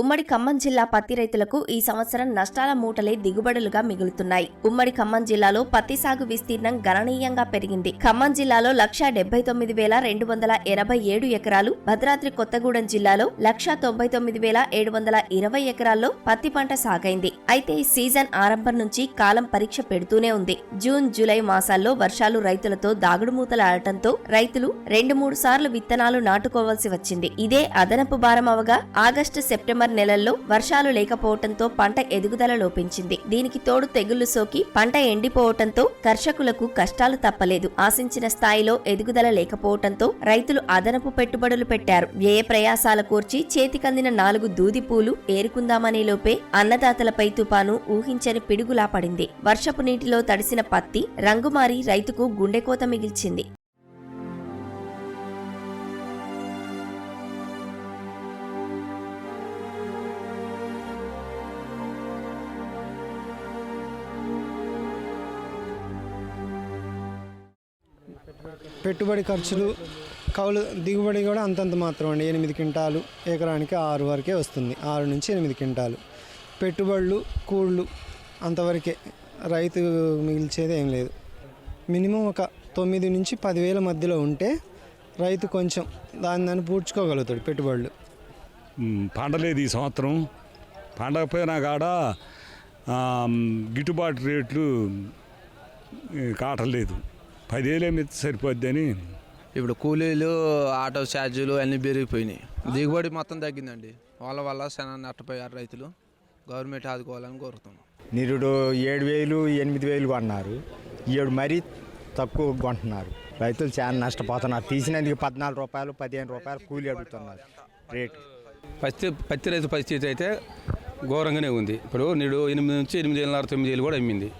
ఉమ్మడి ఖమ్మం జిల్లా పత్తి రైతులకు ఈ సంవత్సరం నష్టాల మూటలే దిగుబడులుగా మిగులుతున్నాయి. ఉమ్మడి ఖమ్మం జిల్లాలో పత్తి సాగు విస్తీర్ణం గణనీయంగా పెరిగింది. ఖమ్మం జిల్లాలో లక్ష డెబ్బై తొమ్మిది వేల రెండు వందల ఎనభై ఏడు ఎకరాలు భద్రాద్రి కొత్తగూడెం జిల్లాలో లక్ష తొంభై తొమ్మిది వేల ఏడు వందల ఇరవై ఎకరాల్లో పత్తి పంట సాగైంది. అయితే ఈ సీజన్ ఆరంభం నుంచి కాలం పరీక్ష పెడుతూనే ఉంది. జూన్ జూలై మాసాల్లో వర్షాలు రైతులతో దాగుడుమూతలాడటంతో రైతులు రెండు మూడు సార్లు విత్తనాలు నాటుకోవాల్సి వచ్చింది. ఇదే అదనపు భారం అవగా ఆగస్టు సెప్టెంబర్ నెలల్లో వర్షాలు లేకపోవడంతో పంట ఎదుగుదల లోపించింది. దీనికి తోడు తెగుళ్ళు సోకి పంట ఎండిపోవటంతో కర్షకులకు కష్టాలు తప్పలేదు. ఆశించిన స్థాయిలో ఎదుగుదల లేకపోవటంతో రైతులు అదనపు పెట్టుబడులు పెట్టారు. వ్యయ ప్రయాసాల కూర్చి చేతికందిన నాలుగు దూది పూలు ఏరుకుందామనే లోపే అన్నదాతలపై తుపాను ఊహించని పిడుగులా పడింది. వర్షపు నీటిలో తడిసిన పత్తి రంగుమారి రైతుకు గుండెకోత మిగిల్చింది. పెట్టుబడి ఖర్చులు కౌలు దిగుబడి కూడా అంతంత మాత్రం అండి ఎనిమిది క్వింటాలు ఎకరానికి ఆరు వరకే వస్తుంది. ఆరు నుంచి ఎనిమిది క్వింటాలు. పెట్టుబడులు కూళ్ళు అంతవరకే. రైతు మిగిల్చేది ఏం లేదు. మినిమం ఒక తొమ్మిది నుంచి పదివేల మధ్యలో ఉంటే రైతు కొంచెం దాన్ని దాన్ని పూడ్చుకోగలుగుతాడు పెట్టుబడులు. పండలేదు ఈ సంవత్సరం. పండకపోయినా కాడ గిట్టుబాటు రేట్లు కాటలేదు. కాటలేదు పదేళ్ళు సరిపోద్దని ఇప్పుడు కూలీలు ఆటో ఛార్జీలు అన్నీ పెరిగిపోయినాయి. దిగుబడి మొత్తం తగ్గిందండి. వాళ్ళ వల్ల చాలా నష్టపోయారు రైతులు. గవర్నమెంట్ ఆదుకోవాలని కోరుతున్నాం. నిరుడు ఏడు వేలు ఎనిమిది వేలు కొన్నారు. ఏడు మరీ తక్కువ కొంటున్నారు. రైతులు చాలా నష్టపోతున్నారు. తీసినందుకు పద్నాలుగు రూపాయలు పదిహేను రూపాయలు కూలి అడుగుతున్నారు. రేటు. పత్తి పత్తి రైతు పరిస్థితి అయితే ఘోరంగానే ఉంది. ఇప్పుడు నేడు ఎనిమిది నుంచి ఎనిమిది వేలన్నర తొమ్మిది వేలు కూడా అమ్మింది.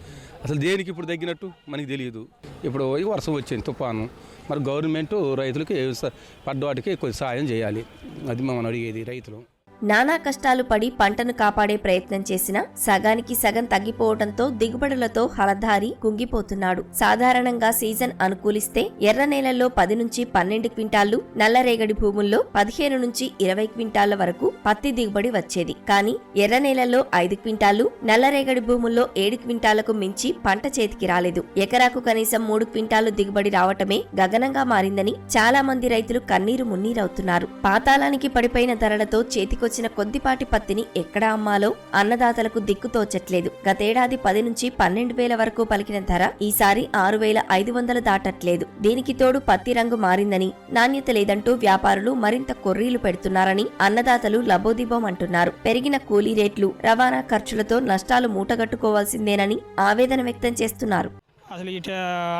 అసలు దేనికి ఇప్పుడు తగ్గినట్టు? మనకి తెలియదు ఇప్పుడు ఈ వర్షం వచ్చింది తుఫాను. మరి గవర్నమెంట్ రైతులకి స- పడ్డవాటికి కొద్ది సాయం చేయాలి. అది మనం అడిగేది రైతులు. నానా కష్టాలు పడి పంటను కాపాడే ప్రయత్నం చేసినా సగానికి సగం తగ్గిపోవడంతో దిగుబడులతో హలధారి కుంగిపోతున్నాడు. సాధారణంగా సీజన్ అనుకూలిస్తే ఎర్ర నేలల్లో పది నుంచి పన్నెండు క్వింటాళ్ళు నల్లరేగడి భూముల్లో పదిహేను నుంచి ఇరవై క్వింటాళ్ళ వరకు పత్తి దిగుబడి వచ్చేది. కానీ ఎర్ర నేలల్లో ఐదు క్వింటాళ్ళు నల్లరేగడి భూముల్లో ఏడు క్వింటాలకు మించి పంట చేతికి రాలేదు. ఎకరాకు కనీసం మూడు క్వింటాలు దిగుబడి రావటమే గగనంగా మారిందని చాలా మంది రైతులు కన్నీరు మున్నీరవుతున్నారు. పాతాళానికి పడిపోయిన ధరలతో వచ్చిన కొద్దిపాటి పత్తిని ఎక్కడ అమ్మాలో? అన్నదాతలకు దిక్కుతోచట్లేదు గతేడాది పది నుంచి పన్నెండు వేల వరకు పలికిన ధర ఈసారి ఆరు వేల ఐదు వందలు దాటట్లేదు. దీనికి తోడు పత్తి రంగు మారిందని నాణ్యత లేదంటూ వ్యాపారులు మరింత కొర్రీలు పెడుతున్నారని అన్నదాతలు లబోదిబోం అంటున్నారు. పెరిగిన కూలీ రేట్లు రవాణా ఖర్చులతో నష్టాలు మూటగట్టుకోవాల్సిందేనని ఆవేదన వ్యక్తం చేస్తున్నారు. అసలు ఇట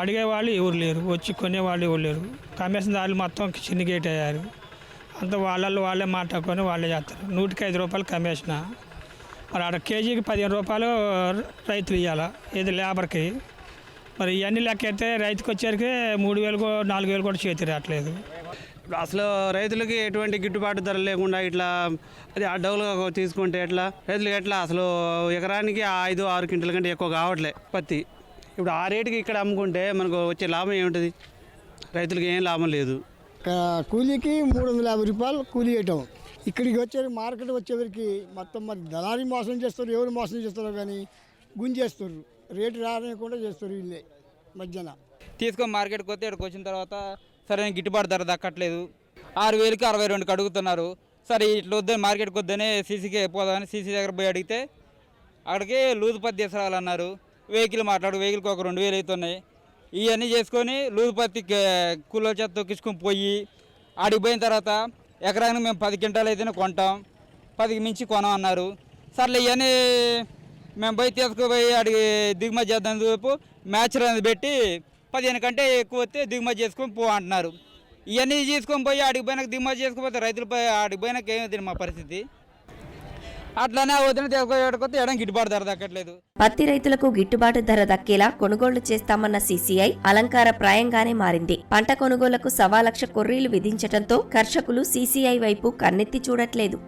అడిగే వాళ్ళు ఎవరు లేరు వచ్చి కొనేవాళ్ళు ఎవరు లేరు. కమిషన్దారులు మొత్తం చిన్నగేట్ అయ్యారు. అంత వాళ్ళల్లో వాళ్ళే మాట్లాడుకొని వాళ్ళే చేస్తారు. నూటికి ఐదు రూపాయలు కమిషన్. మరి ఆడ కేజీకి పదిహేను రూపాయలు రైతులు ఇవ్వాలి ఇది లేబర్కి. మరి ఇవన్నీ లెక్క అయితే రైతుకు వచ్చేసరికి మూడు వేలు నాలుగు వేలు కూడా చేతి రావట్లేదు. ఇప్పుడు అసలు రైతులకి ఎటువంటి గిట్టుబాటు ధర లేకుండా ఇట్లా అది అడ్డవులుగా తీసుకుంటే ఎట్లా? రైతులకి ఎట్లా? అసలు ఎకరానికి ఐదు ఆరు క్వింటల కంటే ఎక్కువ కావట్లే పత్తి. ఇప్పుడు ఆ రేటుకి ఇక్కడ అమ్ముకుంటే మనకు వచ్చే లాభం ఏముంటుంది? రైతులకి ఏం లాభం లేదు. కూలీకి మూడు వందల యాభై రూపాయలు కూలీ వేయటం ఇక్కడికి వచ్చే మార్కెట్ వచ్చేవరికి మొత్తం మరి దళారి మోసం చేస్తారు ఎవరు మోసం చేస్తారో కానీ గుంజేస్తారు. రేటు రానియకుండా చేస్తారు వీళ్ళే మధ్యన. తీసుకొని మార్కెట్కి వస్తే ఇక్కడికి వచ్చిన తర్వాత సరైన గిట్టుబాటు ధర దక్కట్లేదు. ఆరు వేలకి అరవై రెండుకి అడుగుతున్నారు. సరే ఇట్లా వద్దని మార్కెట్కి వద్దనే సీసీకి పోదామని సీసీ దగ్గర పోయి అడిగితే అక్కడికి లూజు పత్తి తీసుకురావాలన్నారు. వెహికల్ మాట్లాడు వెహికల్కి ఒక రెండు వేలు అవుతున్నాయి. ఇవన్నీ చేసుకొని లూజు పత్తి కూలో చేత తొక్కించుకొని పోయి ఆడికి పోయిన తర్వాత ఎకరానికి మేము పది క్వింటాలు అయితేనే కొంటాం. పదికి మించి కొనం అన్నారు. సర్లే ఇవన్నీ మేము పోయి తీసుకుపోయి అడిగి దిగుమతి చేద్దాం చూపు మ్యాచ్లు అనేది పెట్టి పదిహేను కంటే ఎక్కువ వస్తే దిగుమతి చేసుకొని పో అంటున్నారు. ఇవన్నీ తీసుకొని పోయి ఆడికి పోయినాక దిగుమతి చేసుకుపోతే రైతులు ఆడికి పోయినాక ఏమవుతుంది మా పరిస్థితి? అట్లానే వదిన ఎడం గిట్టుబాటు ధర దక్కట్లేదు. పత్తి రైతులకు గిట్టుబాటు ధర దక్కేలా కొనుగోళ్ళు చేస్తామన్న సీసీఐ అలంకార ప్రాయంగానే మారింది. పంట కొనుగోళ్ళకు సవా లక్ష కొర్రీలు విధించటంతో కర్షకులు సీసీఐ వైపు కన్నెత్తి చూడట్లేదు.